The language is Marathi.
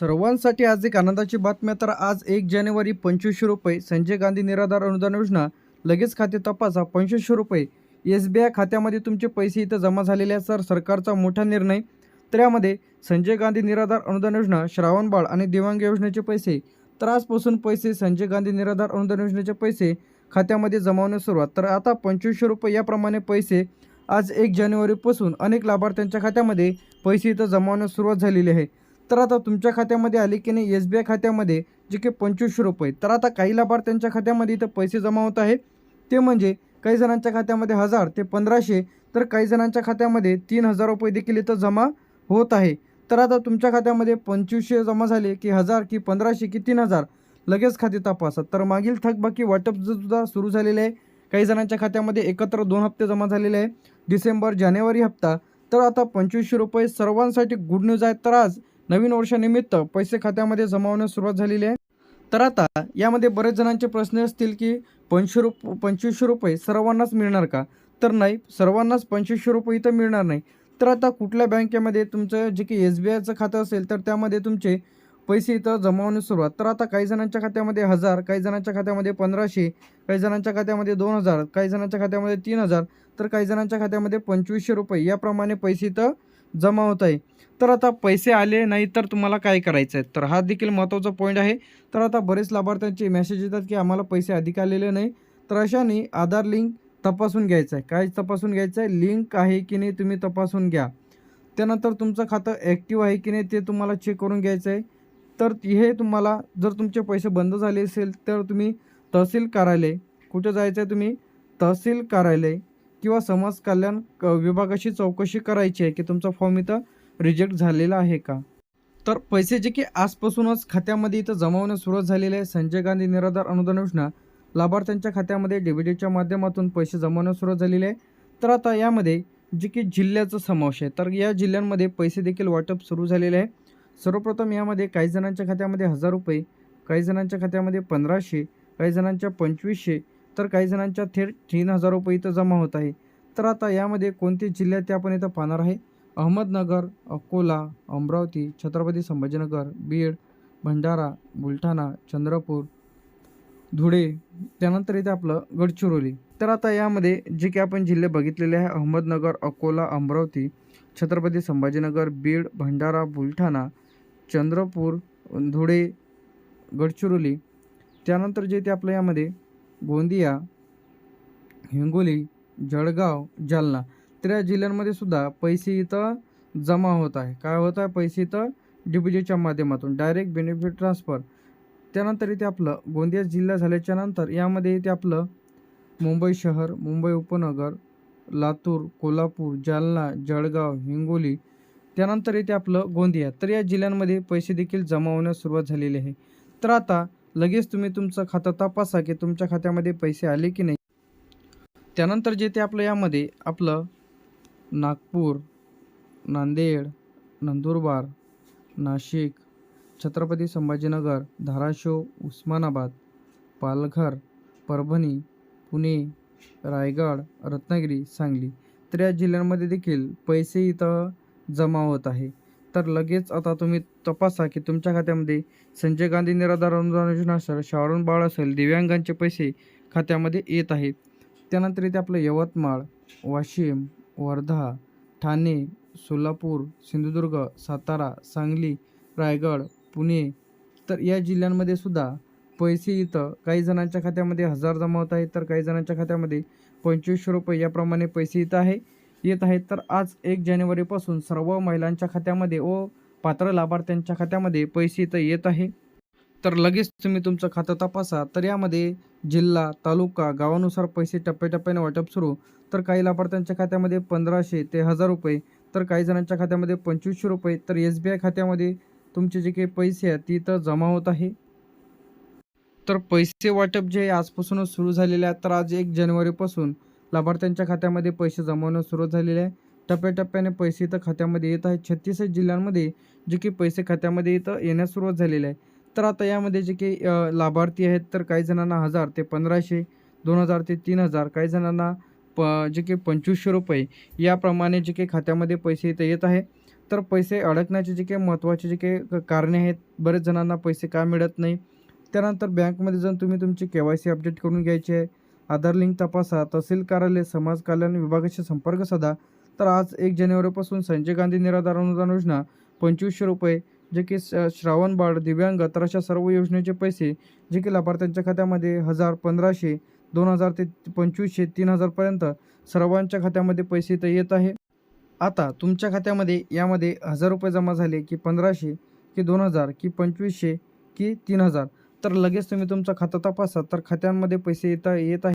सर्वांसाठी आज एक आनंदाची बातमी तर आज एक जानेवारी पंचवीसशे रुपये संजय गांधी निराधार अनुदान योजना लगेच खाते तपासा. पंचवीसशे रुपये एस बी आय खात्यामध्ये तुमचे पैसे इथं जमा झालेले आहेत सर. सरकारचा मोठा निर्णय. तर यामध्ये संजय गांधी निराधार अनुदान योजना श्रावणबाळ आणि दिव्यांग योजनेचे पैसे. तर आजपासून पैसे संजय गांधी निराधार अनुदान योजनेचे पैसे खात्यामध्ये जमावण्यास सुरुवात. तर आता पंचवीसशे रुपये याप्रमाणे पैसे आज एक जानेवारीपासून अनेक लाभार्थ्यांच्या खात्यामध्ये पैसे इथं जमावण्यास सुरुवात झालेली आहे. तर आता तुमच्या खात्यामध्ये आले की नाही एस बी आय खात्यामध्ये जे की पंचवीसशे रुपये. तर आता काही लाभार्थ्यांच्या खात्यामध्ये इथं पैसे जमा होत आहे ते म्हणजे काही जणांच्या खात्यामध्ये हजार ते पंधराशे तर काही जणांच्या खात्यामध्ये तीन हजार रुपये देखील इथं जमा होत आहे. तर आता तुमच्या खात्यामध्ये पंचवीसशे जमा झाले की हजार की पंधराशे की तीन हजार लगेच खाते तपासा. तर मागील थकबाकी वाटप सुद्धा सुरू झालेले आहे काही जणांच्या खात्यामध्ये एकत्र दोन हप्ते जमा झालेले आहे. डिसेंबर जानेवारी हप्ता. तर आता पंचवीसशे रुपये सर्वांसाठी गुड न्यूज आहे. तर आज नवीन वर्षानिमित्त पैसे खात्यामध्ये जमावण्यास सुरुवात झालेली आहे. तर आता यामध्ये बरेच जणांचे प्रश्न असतील की पंचशे रुप पंचवीसशे रुपये सर्वांनाच मिळणार का? तर नाही सर्वांनाच पंचवीसशे रुपये इथं मिळणार नाही. तर आता कुठल्या बँकेमध्ये तुमचं जे की एस बी आयचं खातं असेल तर त्यामध्ये तुमचे पैसे इथं जमावण्यास सुरुवात. तर आता काही जणांच्या खात्यामध्ये हजार काही जणांच्या खात्यामध्ये पंधराशे काही जणांच्या खात्यामध्ये दोन हजार काही जणांच्या खात्यामध्ये तीन हजार तर काही जणांच्या खात्यामध्ये पंचवीसशे रुपये. याप्रमाणे पैसे इथं जमा होत आहे. तर आता पैसे आले नाही तर तुम्हाला काय करायचं आहे तर हा देखील महत्त्वाचा पॉईंट आहे. तर आता बरेच लाभार्थ्यांचे मेसेज येतात की आम्हाला पैसे अधिक आलेले नाही. तर अशाने आधार लिंक तपासून घ्यायचं आहे काय तपासून घ्यायचं आहे लिंक आहे की नाही तुम्ही तपासून घ्या. त्यानंतर तुमचं खातं ॲक्टिव्ह आहे की नाही ते तुम्हाला चेक करून घ्यायचं आहे तर हे तुम्हाला जर तुमचे पैसे बंद झाले असेल तर तुम्ही तहसील कार्यालय कुठं जायचं आहे तुम्ही? तहसील कार्यालय. किंवा समाज कल्याण क- विभागाशी चौकशी करायची आहे की तुमचा फॉर्म इथं रिजेक्ट झालेला आहे का? तर पैसे जे की आजपासूनच खात्यामध्ये इथं जमा सुरुवात झालेली आहे. संजय गांधी निराधार अनुदान योजना. लाभार्थ्यांच्या खात्यामध्ये डीबीटीच्या माध्यमातून पैसे जमवण्यास सुरुवात झालेली आहे. तर आता यामध्ये जे की जिल्ह्याचा समावेश आहे. तर या जिल्ह्यांमध्ये पैसे देखील वाटप सुरू झालेले आहे. सर्वप्रथम यामध्ये काही जणांच्या खात्यामध्ये हजार रुपये काही जणांच्या खात्यामध्ये पंधराशे काही जणांच्या पंचवीसशे तर काही जणांच्या थेट तीन हजार रुपये इथं जमा होत आहे. तर आता यामध्ये कोणते जिल्ह्यात ते आपण इथं पाहणार आहे? अहमदनगर अकोला अमरावती छत्रपती संभाजीनगर बीड भंडारा बुलढाणा चंद्रपूर धुळे त्यानंतर इथे आपलं गडचिरोली. तर आता यामध्ये जे काही आपण जिल्हे बघितलेले आहे अहमदनगर अकोला अमरावती छत्रपती संभाजीनगर बीड भंडारा बुलढाणा चंद्रपूर धुळे गडचिरोली त्यानंतर जे ते आपलं यामध्ये गोंदिया हिंगोली जळगाव जालना. तर या जिल्ह्यांमध्ये सुद्धा पैसे इथं जमा होत आहे. काय होत आहे? पैसे इथं डी माध्यमातून. Direct benefit transfer. त्यानंतर इथे आपलं गोंदिया जिल्हा झाल्याच्यानंतर यामध्ये इथे आपलं मुंबई शहर मुंबई उपनगर लातूर कोल्हापूर जालना जळगाव हिंगोली त्यानंतर इथे आपलं गोंदिया. तर या जिल्ह्यांमध्ये पैसे देखील जमा होण्यास सुरुवात झालेली आहे. तर आता लगेच तुम्ही तुमचं खातं तपासा की तुमच्या खात्यामध्ये पैसे आले की नाही. त्यानंतर जे ते आपलं यामध्ये आपलं नागपूर नांदेड नंदुरबार नाशिक छत्रपती संभाजीनगर धाराशिव उस्मानाबाद पालघर परभणी पुणे रायगड रत्नागिरी सांगली. तर या जिल्ह्यांमध्ये देखील पैसे इथं जमा होत आहे. तर लगेच आता तुम्ही तपासा की तुमच्या खात्यामध्ये संजय गांधी निराधार अनुदान योजना असेल शाळून बाळ असेल दिव्यांगांचे पैसे खात्यामध्ये येत आहेत. त्यानंतर इथे आपलं यवतमाळ वाशिम वर्धा ठाणे सोलापूर सिंधुदुर्ग सातारा सांगली रायगड पुणे तर या जिल्ह्यांमध्ये सुद्धा पैसे इथं काही जणांच्या खात्यामध्ये हजार जमा होत आहेत तर काही जणांच्या खात्यामध्ये पंचवीसशे रुपये याप्रमाणे पैसे इथं आहे. येत आहेत. तर आज एक जानेवारीपासून सर्व महिलांच्या खात्यामध्ये व पात्र लाभार्थ्यांच्या खात्यामध्ये पैसे इथं येत आहे. तर लगेच तुम्ही तुमचं खातं तपासा. तर यामध्ये जिल्हा तालुका गावानुसार पैसे टप्प्याटप्प्याने वाटप सुरू. तर काही लाभार्थ्यांच्या खात्यामध्ये पंधराशे ते हजार रुपये. तर काही जणांच्या खात्यामध्ये पंचवीसशे रुपये. तर एस बी आय खात्यामध्ये तुमचे जे काही पैसे आहेत ती इथं जमा होत आहे. तर पैसे वाटप जे आजपासूनच सुरू झालेले आहे तर आज एक जानेवारीपासून लाभार्थ्यांच्या खात्यामध्ये पैसे जमवणं सुरुवात झालेले आहे. टप्प्याटप्प्याने पैसे इथं खात्यामध्ये येत आहेत. छत्तीस जिल्ह्यांमध्ये जे की पैसे खात्यामध्ये इथं येण्यास सुरुवात झालेली आहे. तर आता यामध्ये जे काही लाभार्थी आहेत तर काही जणांना हजार ते पंधराशे दोन हजार ते तीन हजार काही जणांना प जे काही पंचवीसशे रुपये याप्रमाणे जे काही खात्यामध्ये पैसे इथं येत आहे. तर पैसे अडकण्याचे जे काही महत्त्वाचे जे काही कारणे आहेत. बरेच जणांना पैसे का मिळत नाही? त्यानंतर बँकमध्ये जाऊन तुम्ही तुमची के वाय सी अपडेट करून घ्यायची आहे. आधार लिंक तपासा. तहसील कार्यालय समाज कल्याण विभागाशी संपर्क साधा. तर आज एक जानेवारीपासून संजय गांधी निराधार अनुदान योजना पंचवीसशे रुपये जे की श- श्रावण बाळ दिव्यांग तर अशा सर्व योजनेचे पैसे जे की लाभार्थ्यांच्या खात्यामध्ये हजार पंधराशे दोन हजार ते पंचवीसशे तीन हजारपर्यंत सर्वांच्या खात्यामध्ये पैसे तर येत आहे. आता तुमच्या खात्यामध्ये यामध्ये हजार रुपये जमा झाले की पंधराशे की दोन हजार की पंचवीसशे की तीन हजार. तर लगेच तुम्ही तुमचा खाता तपासा. तर खात्यांमध्ये पैसे येता येत आहे.